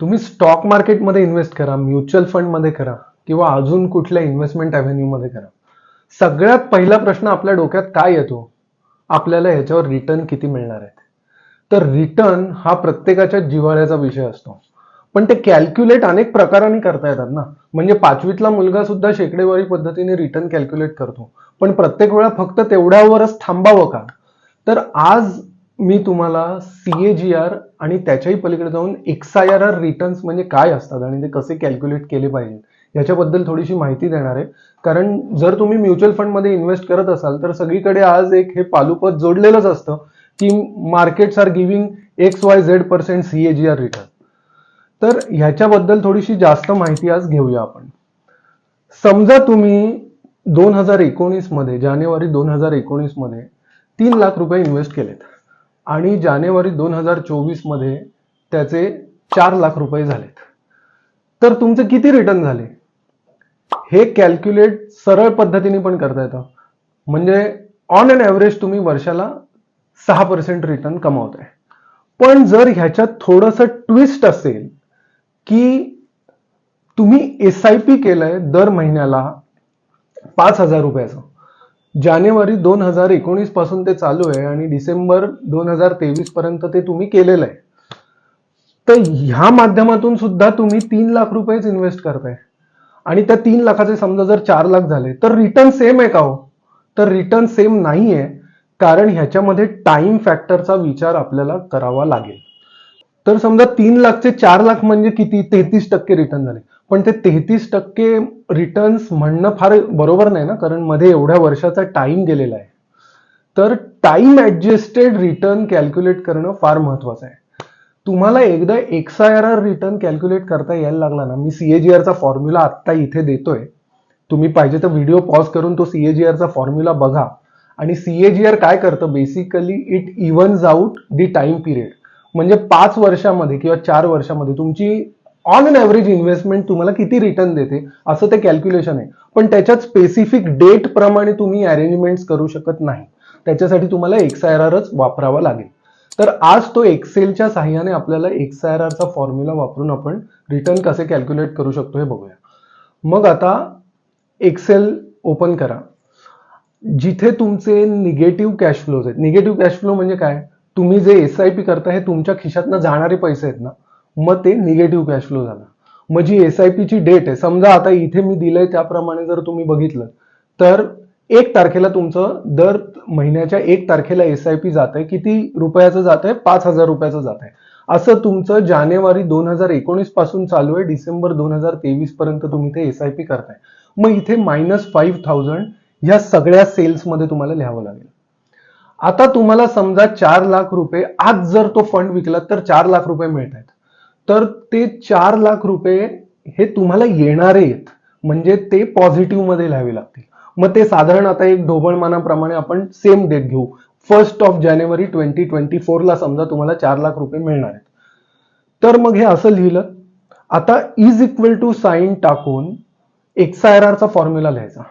तुम्ही स्टॉक मार्केटमध्ये इन्व्हेस्ट करा म्युच्युअल फंडमध्ये करा किंवा अजून कुठल्या इन्व्हेस्टमेंटमध्ये करा. सगळ्यात पहिला प्रश्न आपल्या डोक्यात काय येतो? आपल्याला ह्याच्यावर रिटर्न किती मिळणार आहेत? तर रिटर्न हा प्रत्येकाच्या जिव्हाळ्याचा विषय असतो. पण ते कॅल्क्युलेट अनेक प्रकारांनी करता येतात ना. म्हणजे पाचवीतला मुलगा सुद्धा शेकडेवारी पद्धतीने रिटर्न कॅल्क्युलेट करतो. पण प्रत्येक वेळा फक्त तेवढ्यावरच थांबावं का? तर आज मी तुम्हाला सी ए जी आर आणि त्याच्याही पलीकडे जाऊन X I R R returns म्हणजे काय असतात आणि ते कसे कॅल्क्युलेट केले पाहिजे याच्याबद्दल थोडीशी माहिती देणार आहे. कारण जर तुम्ही म्युच्युअल फंडमध्ये इन्व्हेस्ट करत असाल तर सगळीकडे आज एक हे पालुपद जोडलेलंच असतं की markets are giving X Y Z percent C A G R return तर ह्याच्याबद्दल थोडीशी जास्त माहिती आज घेऊया आपण. समजा तुम्ही दोन हजार एकोणीसमध्ये जानेवारी दोन हजार एकोणीसमध्ये तीन लाख रुपये इन्व्हेस्ट केलेत. आणि जानेवारी दोन हजार चोवीसमध्ये त्याचे चार लाख रुपये झालेत. तर तुमचे किती रिटर्न झाले? हे कॅल्क्युलेट सरळ पद्धतीने पण करता येतं. म्हणजे ऑन अन ॲव्हरेज तुम्ही वर्षाला सहा पर्सेंट रिटर्न कमावताय. पण जर ह्याच्यात थोडंसं ट्विस्ट असेल की तुम्ही एस आय पी केलंय दर महिन्याला पाच हजार रुपयाचं जानेवारी दोन हजार एकोणीसपासून ते चालू आहे आणि डिसेंबर दोन हजार तेवीस पर्यंत ते तुम्ही केलेलं आहे. तर ह्या माध्यमातून सुद्धा तुम्ही तीन लाख रुपयेच इन्व्हेस्ट करताय. आणि त्या तीन लाखाचे समजा जर चार लाख झाले तर रिटर्न सेम आहे का हो? तर रिटर्न सेम नाही आहे कारण ह्याच्यामध्ये टाइम फॅक्टरचा विचार आपल्याला करावा लागेल. तर समजा तीन लाखचे चार लाख म्हणजे किती? तेहतीस टक्के रिटर्न झाले. पण ते तेहतीस टक्के रिटर्न्स म्हणणं फार बरोबर नाही ना कारण मध्ये एवढ्या वर्षाचा टाइम गेलेला आहे. तर टाइम ऍडजस्टेड रिटर्न कॅल्क्युलेट करणं फार महत्वाचं आहे. तुम्हाला एकदा X I R R return calculate करता यायला लागला ना मी सीएजीआरचा फॉर्म्युला आत्ता इथे देतोय. तुम्ही पाहिजे तर व्हिडिओ पॉज करून तो सीएजीआरचा फॉर्म्युला बघा. आणि सीएजीआर काय करतं? Basically it evens out the time period म्हणजे पाच वर्षामध्ये किंवा चार वर्षामध्ये तुमची ऑन अन ॲव्हरेज इन्व्हेस्टमेंट तुम्हाला किती रिटर्न देते? असं ते कॅल्क्युलेशन आहे. पण त्याच्यात स्पेसिफिक डेट प्रमाणे तुम्ही अरेंजमेंट्स करू शकत नाही. त्याच्यासाठी तुम्हाला एक्स आय आर वापरावा लागेल. तर आज तो एक्सेलच्या साह्याने आपल्याला एक्स आय आर फॉर्म्युला वापरून आपण रिटर्न कसे कॅल्क्युलेट करू शकतो हे बघूया. मग आता एक्सेल ओपन करा. जिथे तुमचे निगेटिव्ह कॅश फ्लोज आहेत. निगेटिव्ह कॅश फ्लो म्हणजे काय? तुम्ही जे एस आय पी करता हे तुमच्या खिशातनं जाणारे पैसे आहेत ना? मग ते निगेटिव्ह कॅश फ्लो झाला. मग जी एस आय पीची डेट आहे समजा आता इथे मी दिलंय त्याप्रमाणे जर तुम्ही बघितलं तर एक तारखेला तुमचं दर महिन्याच्या एक तारखेला एस आय पी जात आहे किती रुपयाचं जात आहे पाच हजार रुपयाचं जात आहे असं तुमचं जानेवारी दोन हजार एकोणीसपासून चालू आहे डिसेंबर दोन हजार तेवीस पर्यंत तुम्ही ते एस आय पी करताय. मग इथे मायनस फाईव्ह थाउजंड ह्या सगळ्या सेल्समध्ये तुम्हाला लिहावं लागेल. आता तुम्हाला समजा चार लाख रुपये आज जर तो फंड विकला तर चार लाख रुपये मिळत आहेत तर ते चार लाख रुपये हे तुम्हाला येणारे आहेत. म्हणजे ते पॉझिटिव्हमध्ये लिहावे लागतील. मग ते साधारण आता एक ढोबळमानाप्रमाणे आपण सेम डेट घेऊ. First of January twenty twenty फोरला समजा तुम्हाला चार लाख रुपये मिळणार आहेत. तर मग हे असं लिहिलं. आता इज इक्वल टू साईन टाकून एक्स आय आर आरचा फॉर्म्युला लिहायचा.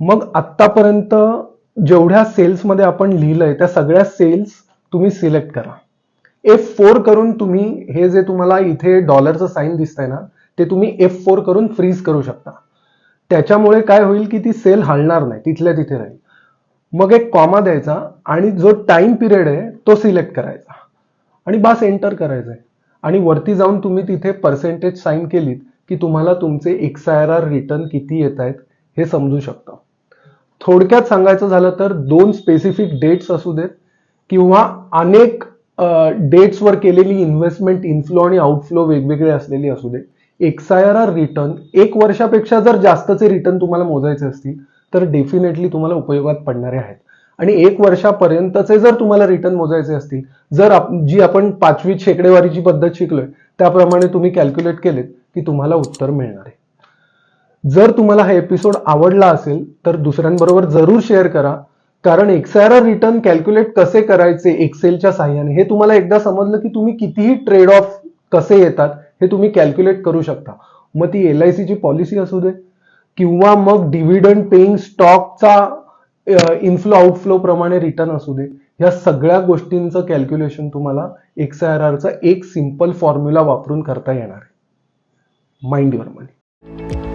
मग आत्तापर्यंत जेवढ्या सेल्समध्ये आपण लिहिलंय त्या सगळ्या सेल्स तुम्ही सिलेक्ट करा. एफ फोर करून तुम्ही हे जे तुम्हाला इथे डॉलरचं साईन दिसतंय ना ते तुम्ही एफ फोर करून फ्रीज करू शकता. त्याच्यामुळे काय होईल की ती सेल हलणार नाही तिथल्या तिथे राहील. मग एक कॉमा द्यायचा आणि जो टाइम पिरियड आहे तो सिलेक्ट करायचा. आणि बास एंटर करायचं आहे आणि वरती जाऊन तुम्ही तिथे पर्सेंटेज साईन केलीत की तुम्हाला तुमचे X I R R return किती येत आहेत हे समजू शकतं. थोडक्यात सांगायचं झालं तर दोन स्पेसिफिक डेट्स असू देत किंवा अनेक डेट्सवर केलेली इन्व्हेस्टमेंट इनफ्लो आणि आउटफ्लो वेगवेगळे असलेली असू दे. एक्स आर आर रिटर्न एक वर्षापेक्षा जर जास्तचे रिटर्न तुम्हाला मोजायचे असतील तर डेफिनेटली तुम्हाला उपयोगात पडणारे आहेत. आणि एक वर्षापर्यंतचे जर तुम्हाला रिटर्न मोजायचे असतील जर आप जी आपण पाचवी शेकडेवारीची पद्धत शिकलोय त्याप्रमाणे तुम्ही कॅल्क्युलेट केलेत की तुम्हाला उत्तर मिळणार आहे. जर तुम्हाला हा एपिसोड आवडला असेल तर दुसऱ्यांबरोबर जरूर शेअर करा. कारण एक्सआयआर रिटर्न कॅल्क्युलेट कसे करायचे एक्सेलच्या साह्याने? हे तुम्हाला एकदा समजलं की तुम्ही कितीही ट्रेड ऑफ कसे येतात हे तुम्ही कॅल्क्युलेट करू शकता. मग ती एल आय सीची पॉलिसी असू दे किंवा मग डिव्हिडंड पेईंग स्टॉकचा इन्फ्लो आउटफ्लो प्रमाणे रिटर्न असू दे या सगळ्या गोष्टींचं कॅल्क्युलेशन तुम्हाला एक्स आय आर एक सिंपल फॉर्म्युला वापरून करता येणार आहे. Mind your money